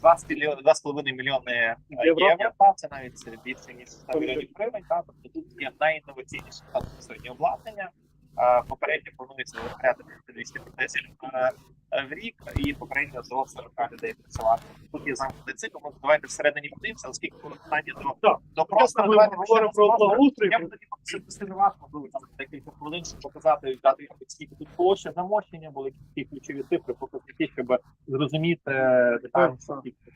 20 мільйон- 2,5 мільйони Євро? та, це навіть більше ніж 100 мільйонів гривень. Та, тобто тут є найінноваційніше сьогодні обладнання. Е, Попередньо планується виробляти 200 тисяч е, е, в рік, і попередньо до 40 людей працювати. Тут є замкнутий цикл, ми давайте всередині подивимося, оскільки коли питання до, Так. до простору, Ми давайте говоримо про благоустрій. Я б тоді попросив можливо, там декілька хвилин, щоб показати, дати скільки тут площа замощення, були які ключові цифри, показники, щоб зрозуміти е, детально, скільки.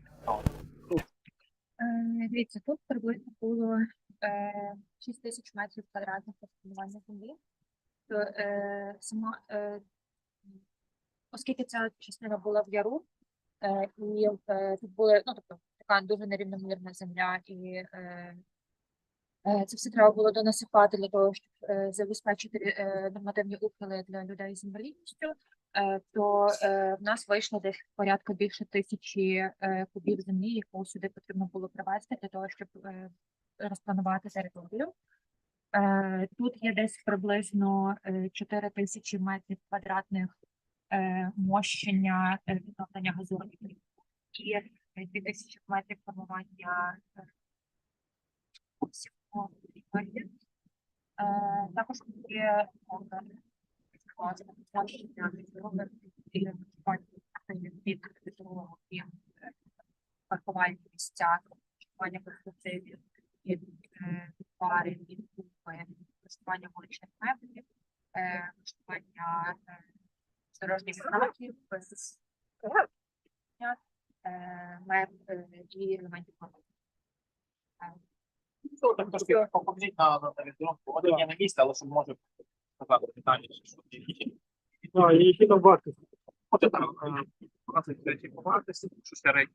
Е, Дивіться, тут приблизно було е, 6 тисяч метрів квадратних розпілювання землі. То, е, сама, е, оскільки ця частина була в яру, е, і е, тут були, ну тобто така дуже нерівномірна земля, і е, е, це все треба було донасипати для того, щоб е, забезпечити е, нормативні ухили для людей з інвалідністю. Е, то е, в нас вийшло десь порядка більше тисячі е, кубів землі, яку сюди потрібно було привезти для того, щоб е, розпланувати територію. Е, тут є десь приблизно е, 4 тисячі метрів квадратних е, мощення е, відновлення газонів і е, 2 тисячі метрів формування е, всього. Е, також є е, значення е, паркувальні місця, паркування перспективів, і е, пари, від купи, користування вуличних меблів, е, користування е, дорожніх знаків, і елементів форми. Ну, так трошки покажіть на, на телевізорку. От на місці, але щоб може сказати детальніше, що які. Там вартості? От там 23 по вартості, що середній.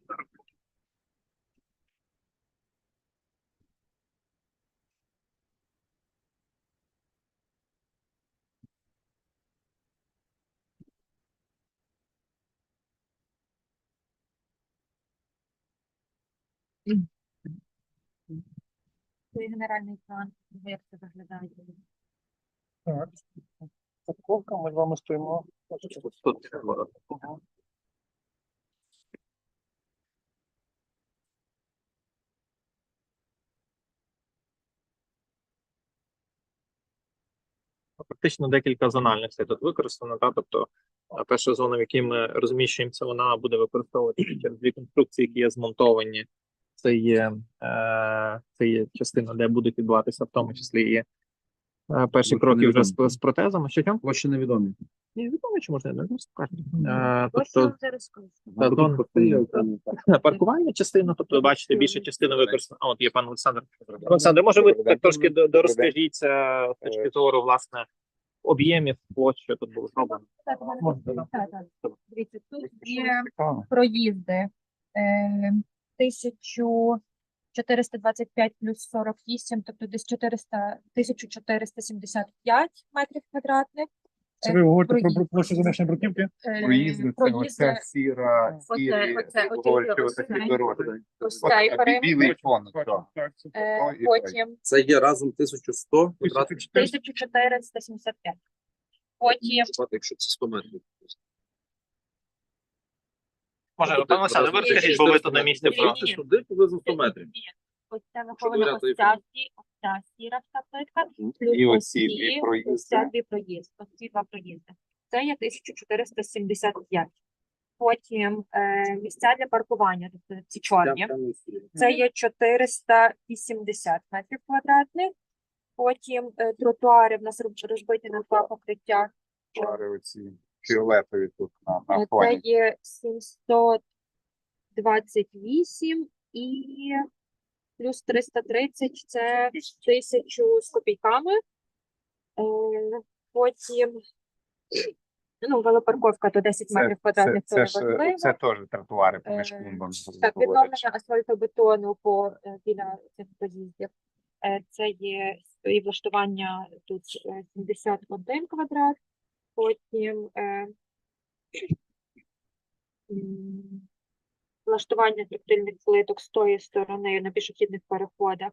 Це генеральний план, як це виглядає. Так. Парковка, ми з вами стоїмо. Тут Фактично декілька зональностей тут використано, та тобто перша зона, в якій ми розміщуємося, вона буде використовуватися через дві конструкції, які є змонтовані. Це є, е, це є частина, де будуть відбуватися в тому числі і е, перші Площа кроки вже з, з протезами. Що там? Площі невідомі. Ні, відомо, чи можна не скажу. Ось Е, тобто паркувальна частина, тобто ви бачите, більша частина використана. А, от є пан Олександр. Олександр, може ви так трошки до- дорозкажіться з точки зору власне об'ємів площ, що тут було зроблено. Можна, да? так, так. Дивіться, тут є проїзди е, 1425 плюс 48, тобто десь 400, 1475 метрів квадратних. Це ви говорите про бру- площу заміщення бруківки? Е, проїзди, це оця сіра, сірі, оце- оці- говорять, ось такі цей- дороги. ось цей. Білий фон, е, і потім Це є разом 1100 квадратних 1400. 1475. Потім якщо це 100 метрів. Може, пан Олександр, ви розкажіть, бо ви тут на місці про. Туди приблизно 100 метрів. Ні, ось ця, сі- ось ця сіра вся плитка, плюс І ось оці ці, дві ось проїзди. ця дві проїзди, ось ці два проїзди. Це є 1475. Потім е, місця для паркування, тобто ці чорні. Це є 480 метрів квадратних. Потім е, тротуари в нас роб- розбиті на два покриття. Шари оці фіолетові тут на, Е, на Це є 728 і плюс 330 це тисячу з копійками. Е, Потім ну, велопарковка то 10 Це, метрів квадратних, це, це, ж, це теж тротуари поміж Е, клумбами. Так, відновлення асфальтобетону по е, біля цих. Е, Це є і влаштування тут е, 71 квадрат, потім е, влаштування тактильних плиток з тої сторони на пішохідних переходах.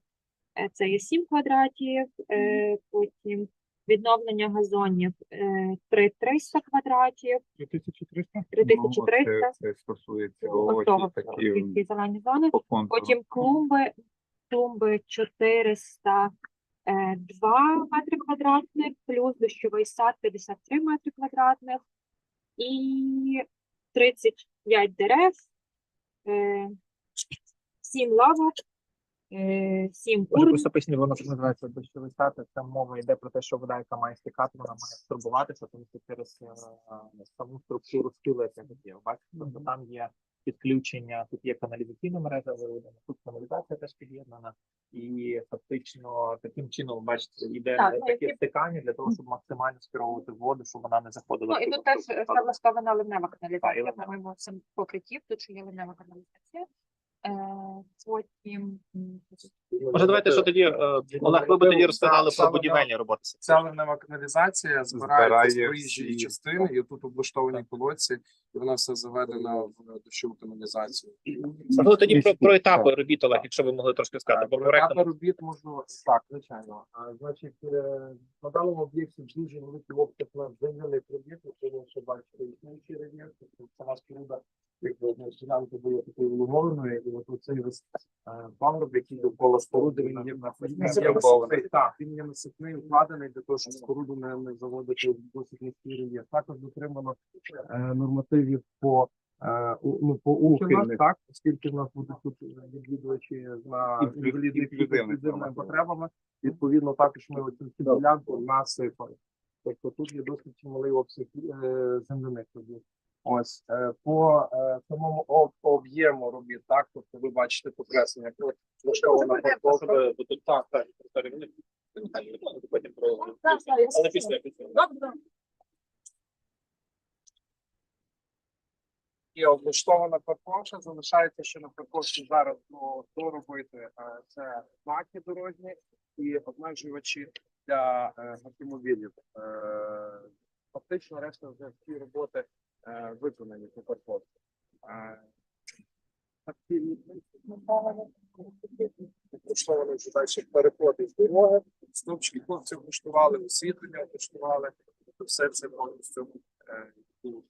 е, Це є 7 квадратів, е, потім відновлення газонів е, 3300 квадратів, 2300. 3300 Ну, Це, це стосується ось такі зелені зони. по. Потім клумби, клумби 402 метри квадратних, плюс дощовий сад 53 метри квадратних і 35 дерев, е, 7 лавок, е, 7 Може, урн. просто поясню, воно так називається дощовий стати. Там мова йде про те, що вода, яка має стікати, вона має турбуватися, тому що через е, саму структуру скили, як є. Бачите, тобто там є підключення, тут є каналізаційна мережа виведена, тут каналізація теж під'єднана, і фактично таким чином, бачите, йде Так, ну, таке які- стикання для того, щоб максимально скеровувати воду, щоб вона не заходила. Ну, і тут теж влаштована ливнева каналізація, ливнева. по-моєму, цим покриттів, тут ще є ливнева каналізація. Е, потім Може, давайте що тоді, е, Олег, ви б тоді розказали про будівельні роботи. Ця ливнева каналізація Збирає проїжджої частини, і тут облаштовані колодці, і вона все заведена в дощову каналізацію. Можливо, тоді про, про етапи робіт, Олег, якщо ви могли трошки сказати, бо Про проектом етапи робіт можу так, звичайно. Значить, е, на даному об'єкті дуже великий обсяг на земляних робіт, тому що бачите, існуючий рельєф, тобто сама споруда, якби одна була такою вуглованою, і от оцей весь е, пагорб, який довкола споруди, він є насипний, так, він є насипний, укладений для того, щоб споруду не, не заводити в досить низький рельєф. Також дотримано е, нормативів по е, ну, по Ухильних. так, оскільки в нас будуть тут відвідувачі на інклюзивних потребами. Відповідно, також ми оцю ділянку насипали. Тобто тут є досить чималий обсяг земляних робіт. Ось е, по е, самому об'єму робіт, так, тобто ви бачите покреслення, влаштована парковка. так, так, потім про але після після. Є облаштована парковка, залишається ще на парковці зараз ну, доробити е, це знаки дорожні і обмежувачі для автомобілів. Фактично, решта вже всі роботи виконані по парковці. Е, активні облаштовані вже далі переходи з дороги, стовпчики хлопці облаштували, освітлення облаштували, тобто все це повністю е, ну,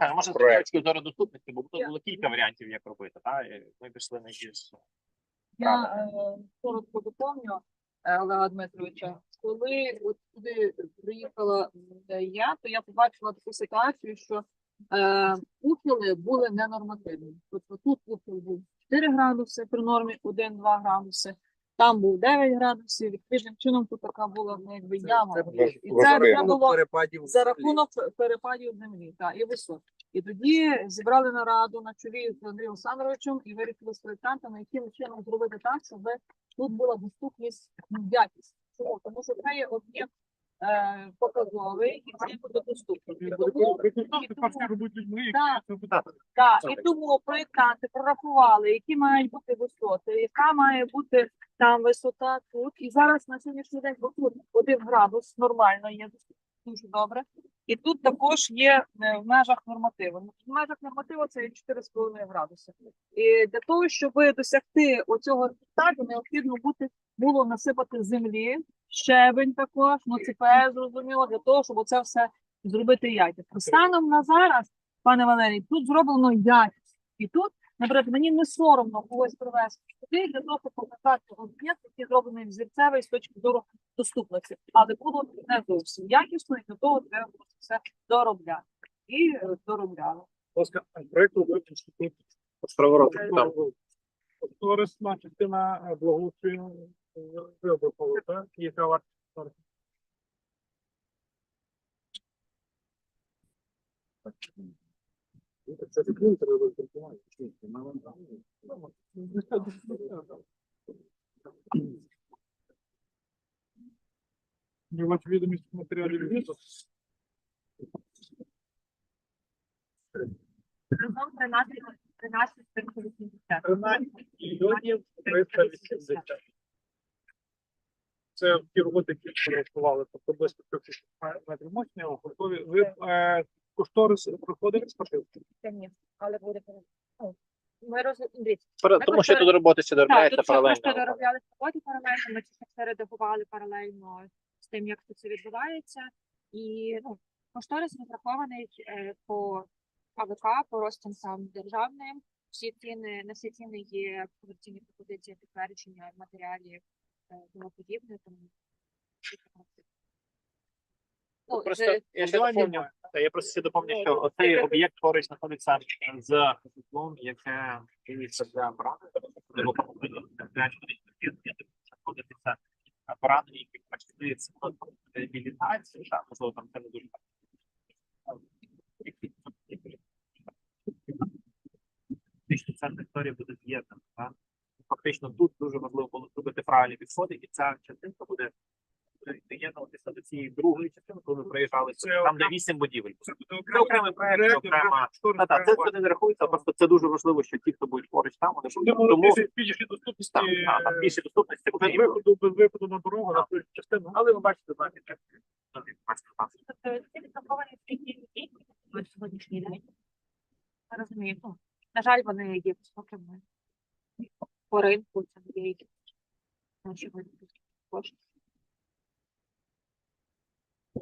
Я може, з точки зору доступності, бо тут було кілька варіантів, як робити, та? ми пішли на більш Я е, коротко доповню е, Олега Дмитровича. Коли от туди приїхала е, я, то я побачила таку ситуацію, що е, ухили були ненормативні. Тобто тут ухил був 4 градуси при нормі 1-2 градуси, там був 9 градусів. Відповідним чином тут така була ну, якби яма. І це вже було перепадів за рахунок перепадів землі та і висот. І тоді зібрали нараду на чолі з Андрієм Олександровичем і вирішили з проєктантами, яким чином зробити так, щоб тут була доступність ну, якість. Чому? Тому що це є об'єкт е, показовий і це буде доступний. І тому- Так, так, і тому проєктанти прорахували, які мають бути висоти, яка має бути там висота тут. І зараз на сьогоднішній день бо тут один градус нормально є дуже добре. І тут також є е, в межах нормативу. В межах нормативу це є 4,5 градуси. І для того, щоб досягти оцього результату, необхідно бути було насипати землі, щебень також, ну ЦПС, зрозуміло, для того, щоб це все зробити якісно. Станом на зараз, пане Валерій, тут зроблено якісно. І тут, наприклад, мені не соромно когось привезти туди для того, щоб показати об'єкт, який зроблений взірцевий з точки зору доступності, але було не зовсім якісно, і до того треба було все доробляти. І е, доробляли. виключно тут там. корисна частина е, благоустрою вибухову, так? Яка вартість? Не бачу відомість матеріалів відео. разом 13 13 380. 13 мільйонів 380. Це ті роботи, які прорахували, тобто близько 30 метрів мощні, готові. Ви кошторис проходили з Це ні, але буде перед- ну, Ми роз... дивіться, Ми Тому що тут роботи ще Так, доробляється тут ще просто паралельно. доробляли роботи паралельно, ми це все редагували паралельно з тим, як це відбувається. І ну, кошторис розрахований е, по АВК, по розцінкам державним. Всі ціни, на всі ціни є комерційні пропозиції підтвердження матеріалів е, тому подібне. Тому Просто я ще доповню, та я просто ще доповню, що оцей об'єкт поруч знаходиться з житлом, яке дивиться для брати, знаходиться поранені, які пройшли з реабілітації, там, можливо, там це не дуже фактично ця територія буде з'єднана. Фактично тут дуже важливо було зробити правильні підходи, і ця частинка цієї другої частини, коли ми приїжджали сюди, там де вісім будівель. Це окремий проект, окрема. Та, та, це сюди не рахується, просто це дуже важливо, що ті, хто будуть поруч там, вони будуть. Тому більше доступності там, та, там більше доступності без потрібно. виходу, без виходу на дорогу на ту частину. Але ви бачите, знаєте, як Тобто ці відраховані скільки людей на сьогоднішній день. Я розумію. Ну, на жаль, вони є високими по ринку, це є якісь наші кошти. Чекаємо експертизи чи як?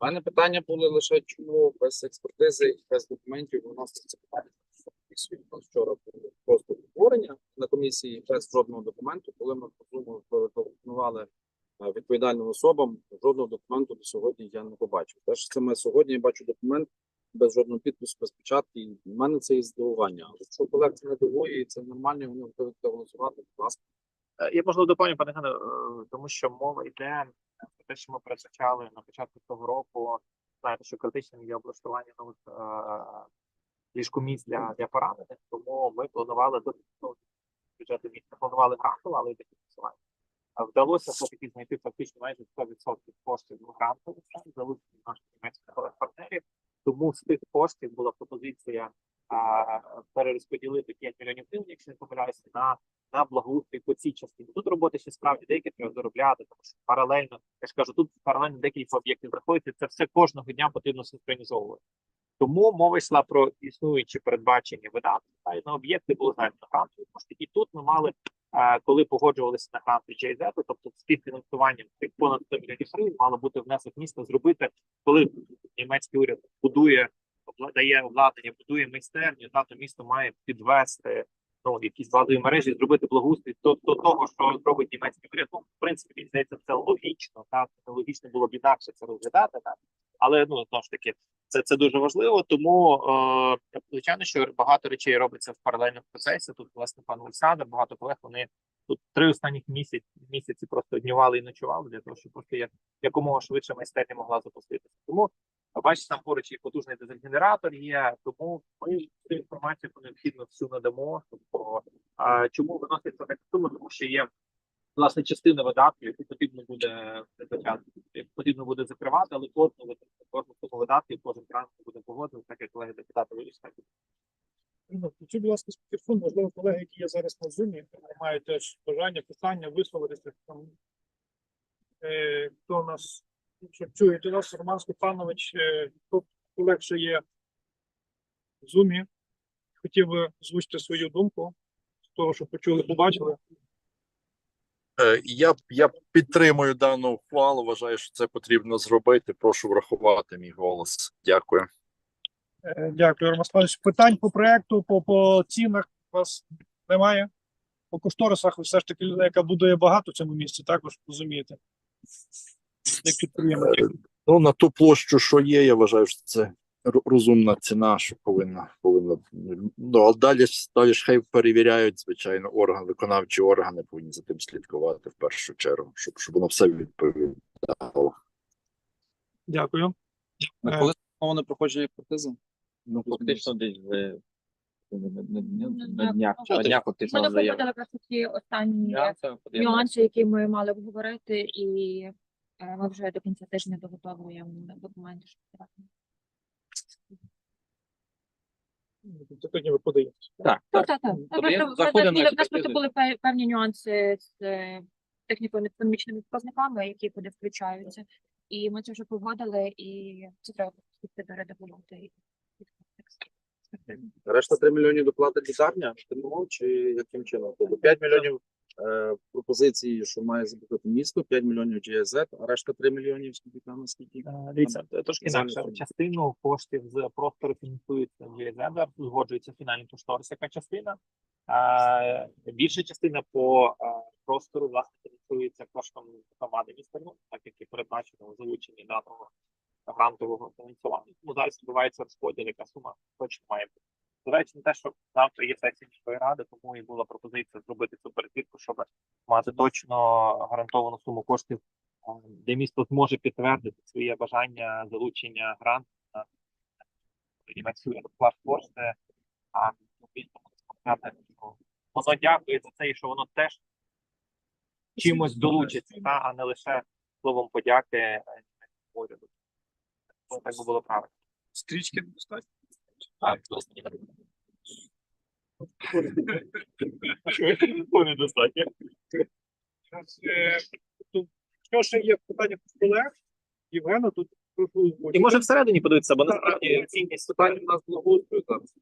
У мене питання були лише чому без експертизи і без документів виноситься питання. Вчора було просто обговорення на комісії без жодного документу, коли ми телефонували е, відповідальним особам, жодного документу до сьогодні я не побачив. Теж це ми сьогодні я бачу документ без жодного підпису, без печатки. І в мене це і здивування. Але якщо колег це не дивує, і це нормально, вони готові голосувати, будь ласка. Е, Я можливо доповню, пане Гене, е, тому що мова йде про те, що ми передбачали на початку цього року. Знаєте, що критичним є облаштування нових е, ліжкомісць для, для поранених, тому ми планували до ну, бюджету міста планували грантово, але й такі фінансування. А Вдалося все-таки знайти фактично майже 100% коштів грантових залучені наших німецьких партнерів. Тому з тих коштів була пропозиція перерозподілити 5 мільйонів гривень, якщо не помиляюся, на на благоустрій по цій частині. Тут роботи ще справді деякі треба доробляти, тому що паралельно, я ж кажу, тут паралельно декілька об'єктів знаходиться. Це все кожного дня потрібно синхронізовувати. Тому мова йшла про існуючі передбачені видатки. Та й на об'єкти було знайдено грантові кошти. І тут ми мали, е, коли погоджувалися на гранти JZ, тобто співфінансуванням цих понад 100 мільйонів гривень, мало бути внесок міста зробити, коли німецький уряд будує дає обладнання, будує майстерню, та то місто має підвести ну, якісь базові мережі, зробити благоустрій до, до того, що робить німецький уряд. Ну, в принципі, мені здається, це логічно. Так, логічно було б інакше це розглядати, так. Але ну знову ж таки, це, це дуже важливо. Тому е, звичайно, що багато речей робиться в паралельному процесі. Тут, власне, пан Олександр, багато колег. Вони тут три останніх місяці місяці просто днювали і ночували для того, щоб просто як якомога швидше майстерня могла запуститися. Тому бачите, там поруч і потужний дизель-генератор є. Тому ми цю інформацію необхідно всю надамо. Тобто, а, чому виноситься так сума? Тому що є власне частина видатків, яку потрібно буде потрібно буде закривати, але кожну кожну суму видатків, кожен транспорт буде погоджений, так як колеги депутати вирішили. Включіть, будь ласка, спікерфон, можливо, колеги, які є зараз на зумі, мають теж бажання, питання, висловитися там. Е, хто нас що чує, у нас Роман Степанович, е, хто колег, що є в зумі, хотів би озвучити свою думку з того, що почули, побачили. Е, Я, я підтримую дану ухвалу. Вважаю, що це потрібно зробити. Прошу врахувати мій голос. Дякую. Е, Дякую, Роман Степанович. Питань по проекту, по, по цінах у вас немає. По кошторисах ви все ж таки людина, яка будує багато в цьому місці, також розумієте. Як підприємник. Ну на ту площу, що є, я вважаю, що це розумна ціна, що повинна повинна. Ну а далі далі ж хай перевіряють, звичайно, органи, виконавчі органи повинні за тим слідкувати в першу чергу, щоб щоб воно все відповідало. Дякую. А Е, коли сплановане проходження експертизи? Ну, фактично, десь в на, днях, днях Ми фактично заяву. доповідали просто ті останні Нюанси, які ми мали обговорити, і е, ми вже до кінця тижня доготовуємо документи. щоб подати. Це тоді ви подивитесь. Так, Так, так. Ну, просто- заходимо нас на були- нас просто експертизу. були пе- певні нюанси з е, техніко-економічними показниками, які куди включаються. І ми це вже погодили, і це треба піти до редагувати. Решта 3 мільйонів доплатить лікарня, ТМО, чи яким чином? Тобто 5 мільйонів е, пропозиції, що має заплатити місто, 5 мільйонів GIZ, а решта 3 мільйонів скільки там, наскільки? Е, Дивіться, трошки інакше. Частину коштів з простору фінансується GSM, узгоджується фінальний кошторис, яка частина. А більша частина по е, простору власне фінансується коштом громади міста Львова, так як і передбачено у залученні даного грантового фінансування. Тому зараз відбувається розподіл, яка сума точно має бути. До речі, на те, що завтра є сесія міської ради, тому і була пропозиція зробити цю перевірку, щоб мати точно гарантовану суму коштів де місто зможе підтвердити своє бажання залучення гранту на вклад кошти, а місто може сказати, що воно дякує за це, і що воно теж чимось долучиться, та, а не лише словом подяки е, уряду. Так би було правильно. Стрічки достатньо. Вони достатньо. Е, Що ще є питання до колег? Євгена, тут І може всередині подивитися, бо насправді цінність Питання у нас благоустрою зараз.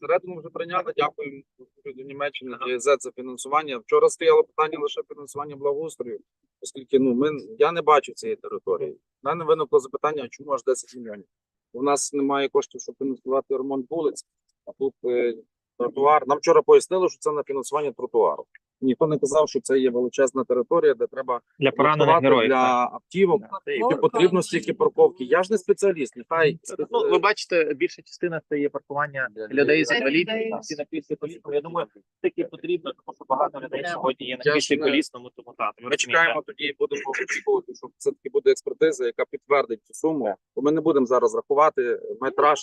Середину вже прийняли. Дякуємо до Німеччини GIZ за фінансування. Вчора стояло питання лише фінансування благоустрою, оскільки ну ми я не бачу цієї території. У мене виникло запитання, а чому аж 10 мільйонів? У нас немає коштів, щоб фінансувати ремонт вулиць, а тут е, тротуар. Нам вчора пояснили, що це на фінансування тротуару. Ніхто не казав, що це є величезна територія, де треба для поранених героїв. для так. автівок. Ну, І потрібно стільки парковки. Я ж не спеціаліст, нехай Ну, ви бачите, більша частина це є паркування для людей з інвалідністю, на після колісному. Я думаю, таке потрібно, тому що багато людей сьогодні є на Я після колісному, тому так. Ми чекаємо тоді і будемо очікувати, що все таки буде експертиза, яка підтвердить цю суму. Бо ми не будемо зараз рахувати метраж.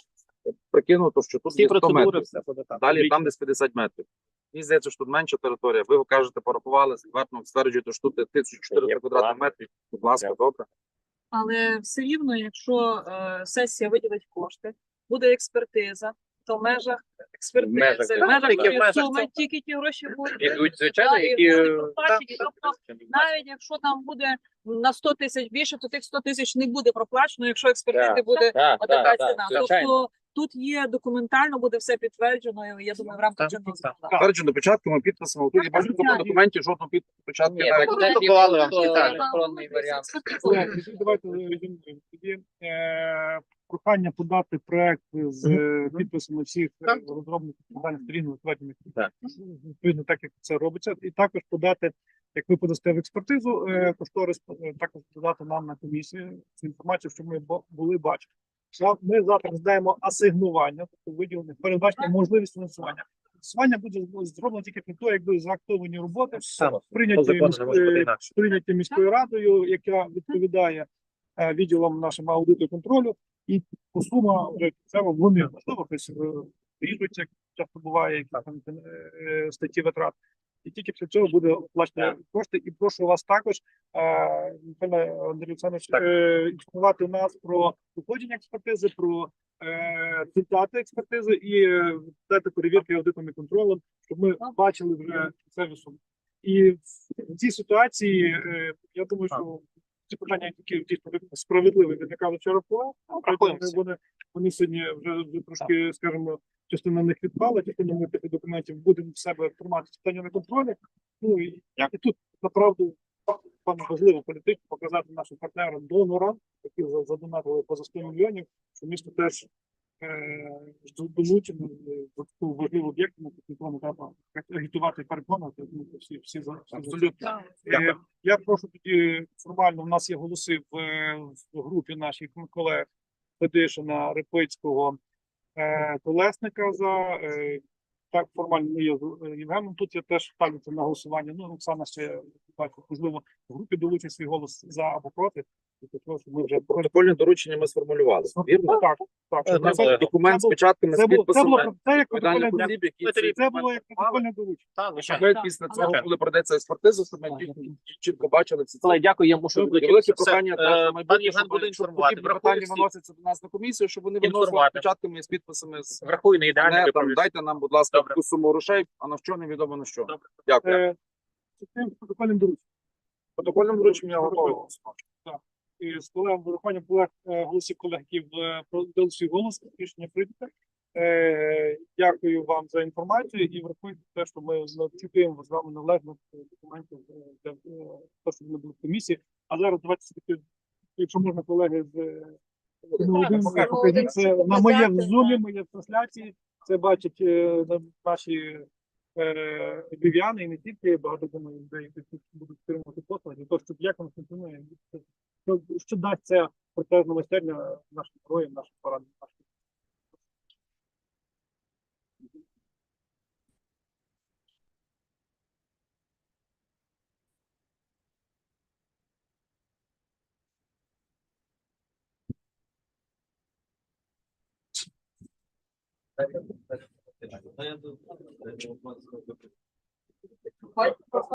Прикинуто, що тут Всі є 100 метрів. все. Далі там десь 50 метрів. Мені здається, що тут менша територія. Ви кажете, порахували, ствердно стверджуєте, що тут 1400 квадратних метрів. Будь ласка, добре. Але все рівно, якщо е, сесія виділить кошти, буде експертиза, то в межах експертизи, в межах, межах, так, тільки в межах суми тільки ті гроші будуть. Ідуть, звичайно, і які, е. Тобто, навіть якщо там буде на 100 тисяч більше, то тих 100 тисяч не буде проплачено, якщо експертизи Так, буде Так, отака так, так, ціна. Тобто тут є документально, буде все підтверджено. Я думаю, в рамках чинного законодавства. Стверджено печатками, підписами. Тут я бачу в документі жодного під- печатки. Ні, навіть не спеціально. електронний варіант. Давайте. Тоді е, прохання подати проект з е, підписами всіх розробників сторін Так. відповідно так, як це робиться, і також подати, як ви подасте в експертизу, е, кошторис також подати нам на комісію цю інформацію, щоб ми були бачили. Ми завтра здаємо асигнування, тобто виділення, передбачення можливість фінансування. Фінансування буде зроблено тільки при того, як будуть заактовані роботи, прийняті закону не міськ- може бути інакше. прийняті міською радою, яка відповідає е, відділам нашим аудиту контролю, і по сума вони можливо хтось е, ріжуть, як часто буває, які там е, статті витрат. І тільки після цього буде оплачені кошти. І прошу вас також, е, Михайло Андрій Олександрович, е, інформувати нас про проходження експертизи, про е, результати експертизи і дати перевірки аудитом і контролем, щоб ми бачили вже це суми. І в цій ситуації я думаю, що ці питання, які дійсно справедливі, виникали вчора Рахуємося. вони, вони сьогодні вже, вже трошки, скажімо, частина них відпала, частина ми тих документів будемо в себе тримати питання на контролі. Ну і, і тут направду певно важливо політично показати нашим партнерам донорам, які за- задонатили поза 100 мільйонів, що місто теж е, долучено до такого важливого об'єкту, на не треба агітувати і переконувати. Ну, всі, всі, за- всі. Абсолютно. Е, Я прошу тоді формально. У нас є голоси в, е, в групі наших колег Федишина, Рипицького, е, Колесника за е, так формально є з е, Євгеном. Тут я теж ставлю на голосування. Ну, Оксана ще бачу, можливо, в групі долучить свій голос за або проти. Ми вже Протокольне доручення ми сформулювали. Вірно? так, так. Е, це це- Документ з було- печатками, Це з було, це було підписами. це як протокольне осіб, Це це було як протокольне доручення. Так. Ми після цього, коли пройдеться експертиза, ми чітко- бачили всі ці Але дякую, я мушу Велике прохання Все, е, на майбутнє, щоб буде інформувати. питання виносяться до нас на комісію, щоб вони виносили Інформувати. печатками і з підписами з Врахую не ідеально. не там виправлюсь. дайте нам, будь ласка, таку суму грошей, а на що невідомо на що. Дякую. Е, Це протокольним дорученням. Протокольним врученням я готовий. І з колегом вирахуванням колег голосів колег, які в- е, продали свій голос, рішення прийнято. Е, дякую вам за інформацію і врахуйте те, що ми очікуємо з вами належних е, документів е, для того, щоб не було комісії. А зараз давайте все-таки, якщо можна, колеги з покажіть це на моє в зумі, моє в трансляції. Це бачать на- наші Е, львів'яни і не тільки багато думаю, людей, які будуть стримувати послуги, то щоб як воно функціонує, що, що дасть ця протезна майстерня нашим героям, нашим пораненим. Thank you. What?